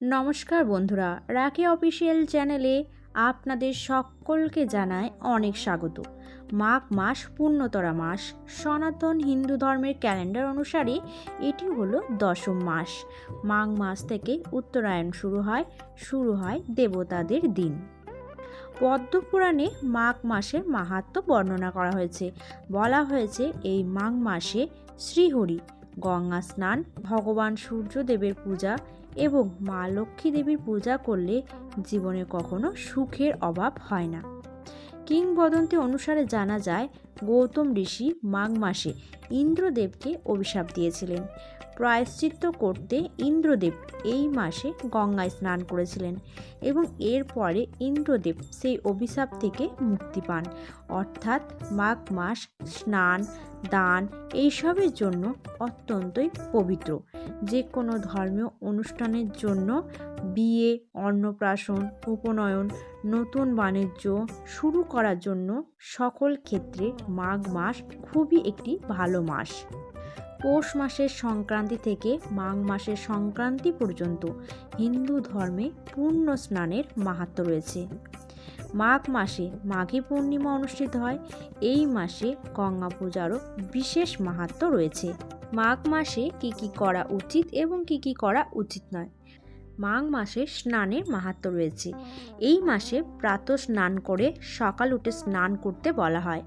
নমস্কার বন্ধুরা, রাখি অফিসিয়াল চ্যানেলে আপনাদের সকলকে জানায় অনেক স্বাগত। মাঘ মাস পূর্ণতরা মাস, সনাতন হিন্দু ধর্মের ক্যালেন্ডার অনুসারে এটি হলো দশম মাস। মাঘ মাস থেকে উত্তরায়ণ শুরু হয় শুরু হয় দেবতাদের দিন। পদ্মপুরাণে মাঘ মাসের মাহাত্ম্য বর্ণনা করা হয়েছে। বলা হয়েছে এই মাঘ মাসে শ্রীহরি, গঙ্গা স্নান, ভগবান সূর্যদেবের পূজা এবং মা লক্ষ্মী দেবীর পূজা করলে জীবনে কখনো সুখের অভাব হয় না। কিংবদন্তি অনুসারে জানা যায় গৌতম ঋষি মাঘ মাসে ইন্দ্রদেবকে অভিশাপ দিয়েছিলেন। প্রায়শ্চিত্ত করতে ইন্দ্রদেব এই মাসে গঙ্গায় স্নান করেছিলেন এবং এরপরে ইন্দ্রদেব সেই অভিশাপ থেকে মুক্তি পান। অর্থাৎ মাঘ মাস, স্নান, দান এইসবের জন্য অত্যন্তই পবিত্র। যে কোনো ধর্মীয় অনুষ্ঠানের জন্য বিয়ে, অন্নপ্রাশন, উপনয়ন, নতুন বাণিজ্য শুরু করার জন্য সকল ক্ষেত্রে মাঘ মাস খুবই একটি ভালো মাস। পৌষ মাসের সংক্রান্তি থেকে মাঘ মাসের সংক্রান্তি পর্যন্ত হিন্দু ধর্মে পূর্ণ স্নানের মাহাত্ম্য রয়েছে। মাঘ মাসে মাঘী পূর্ণিমা অনুষ্ঠিত হয়, এই মাসে গঙ্গা পূজারও বিশেষ মাহাত্ম্য রয়েছে। মাঘ মাসে কি কি করা উচিত এবং কি কি করা উচিত নয়, মাঘ মাসে স্নানের মাহাত্ম্য রয়েছে। এই মাসে প্রাতঃ স্নান করে সকাল উঠে স্নান করতে বলা হয়।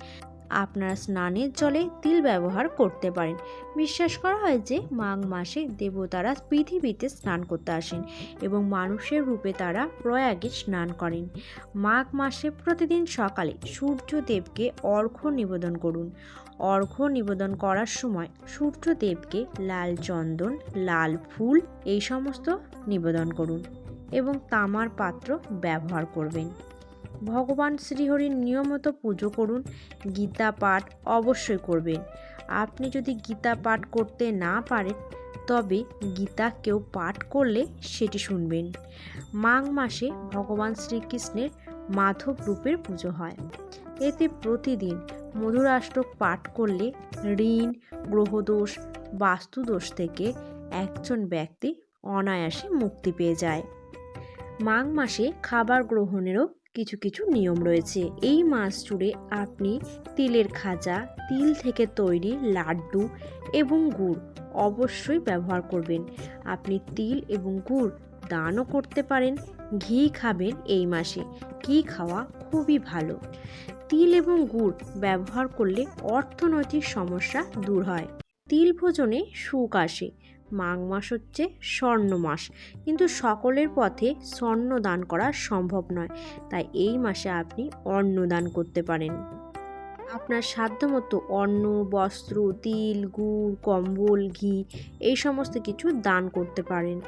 আপনারা স্নানের জলে তিল ব্যবহার করতে পারেন। বিশ্বাস করা হয় যে মাঘ মাসে দেবতারা পৃথিবীতে স্নান করতে আসেন এবং মানুষের রূপে তারা প্রয়াগে স্নান করেন। মাঘ মাসে প্রতিদিন সকালে সূর্যদেবকে অর্ঘ্য নিবেদন করুন। অর্ঘ্য নিবেদন করার সময় সূর্যদেবকে লাল চন্দন, লাল ফুল এই সমস্ত নিবেদন করুন এবং তামার পাত্র ব্যবহার করবেন। ভগবান শ্রীহরির নিয়মিত পুজো করুন, গীতা পাঠ অবশ্যই করবেন। আপনি যদি গীতা পাঠ করতে না পারেন, তবে গীতা কেউ পাঠ করলে সেটি শুনবেন। মাঘ মাসে ভগবান শ্রীকৃষ্ণের মাধব রূপের পুজো হয়। এতে প্রতিদিন মধুরাষ্টক পাঠ করলে ঋণ, গ্রহদোষ, বাস্তুদোষ থেকে একজন ব্যক্তি অনায়াসে মুক্তি পেয়ে যায়। মাঘ মাসে খাবার গ্রহণেরও কিছু কিছু নিয়ম রয়েছে। এই মাস জুড়ে আপনি তিলের খাজা, তিল থেকে তৈরি লাড্ডু এবং গুড় অবশ্যই ব্যবহার করবেন। আপনি তিল এবং গুড় দানও করতে পারেন, ঘি খাবেন এই মাসে। ঘি খাওয়া খুবই ভালো। তিল এবং গুড় ব্যবহার করলে অর্থনৈতিক সমস্যা দূর হয়। তিল ভোজনে সুখ আসে। মাঘ মাস হচ্ছে স্বর্ণ মাস। কিন্তু সকলের পথে স্বর্ণ দান করা সম্ভব নয়। তাই এই মাসে আপনি অন্ন দান করতে পারেন। আপনার সাধ্যমতো অন্ন, বস্ত্র, তিল, গুড়, কম্বল, ঘি এই সমস্ত কিছু দান করতে পারেন।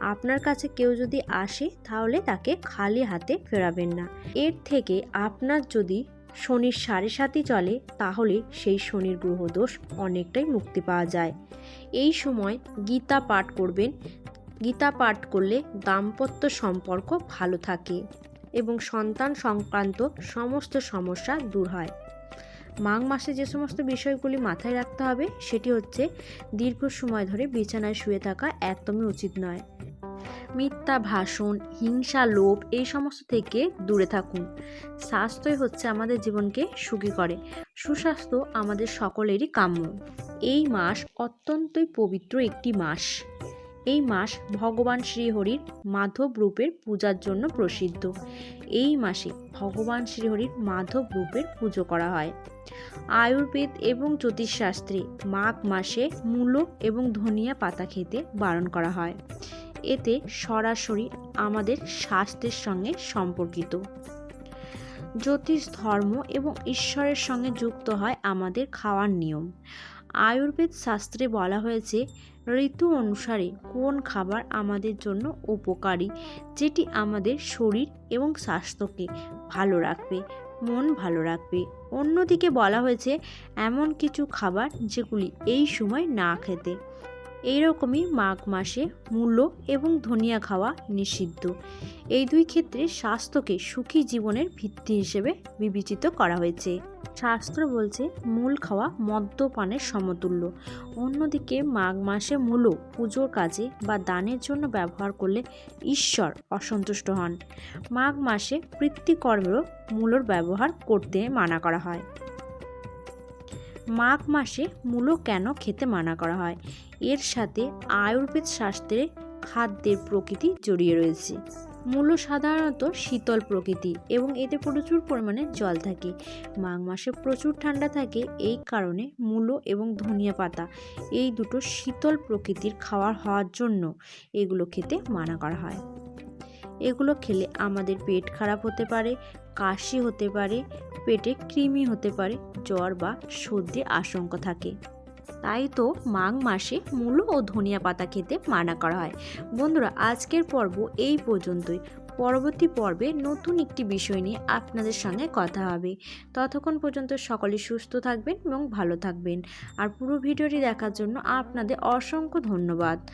আপনার কাছে কেউ যদি আসে তাহলে তাকে খালি হাতে ফেরাবেন না। এর থেকে আপনার যদি শনির সাড়ে সাতই চলে, তাহলে সেই শনির গ্রহদোষ অনেকটাই মুক্তি পাওয়া যায়। এই সময় গীতা পাঠ করবেন। গীতা পাঠ করলে দাম্পত্য সম্পর্ক ভালো থাকে এবং সন্তান সংক্রান্ত সমস্ত সমস্যা দূর হয়। মাঘ মাসে যে সমস্ত বিষয়গুলি মাথায় রাখতে হবে, সেটি হচ্ছে দীর্ঘ সময় ধরে বিছানায় শুয়ে থাকা একদমই উচিত নয়। মিথ্যা ভাষণ, হিংসা, লোভ, এই সমস্ত থেকে দূরে থাকুন। স্বাস্থ্যই হচ্ছে আমাদের জীবনকে সুখী করে। সুস্বাস্থ্য আমাদের সকলেরই কাম্য। এই মাস অত্যন্তই পবিত্র একটি মাস। এই মাস ভগবান শ্রীহরির মাধব রূপের পূজার জন্য প্রসিদ্ধ। এই মাসে ভগবান শ্রীহরির মাধব রূপের পুজো করা হয়। আয়ুর্বেদ এবং জ্যোতিষশাস্ত্রে মাঘ মাসে মূলো এবং ধনিয়া পাতা খেতে বারণ করা হয়। এতে সরাসরি আমাদের স্বাস্থ্যের সঙ্গে সম্পর্কিত। জ্যোতিষ, ধর্ম এবং ঈশ্বরের সঙ্গে যুক্ত হয় আমাদের খাওয়ার নিয়ম। আয়ুর্বেদ শাস্ত্রে বলা হয়েছে, ঋতু অনুসারে কোন খাবার আমাদের জন্য উপকারী, যেটি আমাদের শরীর এবং স্বাস্থ্যকে ভালো রাখবে, মন ভালো রাখবে। অন্যদিকে বলা হয়েছে, এমন কিছু খাবার যেগুলি এই সময় না খেতে। এইরকমই মাঘ মাসে মূলো এবং ধনিয়া খাওয়া নিষিদ্ধ। এই দুই ক্ষেত্রে স্বাস্থ্যকে সুখী জীবনের ভিত্তি হিসেবে বিবেচিত করা হয়েছে। শাস্ত্র বলছে, মূল খাওয়া মদ্যপানের সমতুল্য। অন্যদিকে মাঘ মাসে মূলো পুজোর কাজে বা দানের জন্য ব্যবহার করলে ঈশ্বর অসন্তুষ্ট হন। মাঘ মাসে কৃত্তিকর্মেরও মূলর ব্যবহার করতে মানা করা হয়। মাঘ মাসে মূলো কেন খেতে মানা করা হয়? এর সাথে আয়ুর্বেদ শাস্ত্রে খাদ্যের প্রকৃতি জড়িয়ে রয়েছে। মূলো সাধারণত শীতল প্রকৃতি এবং এতে প্রচুর পরিমাণে জল থাকে। মাঘ মাসে প্রচুর ঠান্ডা থাকে, এই কারণে মূলো এবং ধনিয়া পাতা এই দুটো শীতল প্রকৃতির খাবার হওয়ার জন্য এগুলো খেতে মানা করা হয়। এগুলো খেলে আমাদের পেট খারাপ হতে পারে কাশি হতে পারে, পেটে কৃমি হতে পারে, জ্বর বা সর্দির আশঙ্কা থাকে। তাই তো মাঘ মাসে মূলো ও ধনিয়া পাতা খেতে মানা করা হয়। বন্ধুরা, আজকের পর্ব এই পর্যন্তই। পরবর্তী পর্বে নতুন একটি বিষয় নিয়ে আপনাদের সঙ্গে কথা হবে। ততক্ষণ পর্যন্ত সকলে সুস্থ থাকবেন এবং ভালো থাকবেন। আর পুরো ভিডিওটি দেখার জন্য আপনাদের অসংখ্য ধন্যবাদ।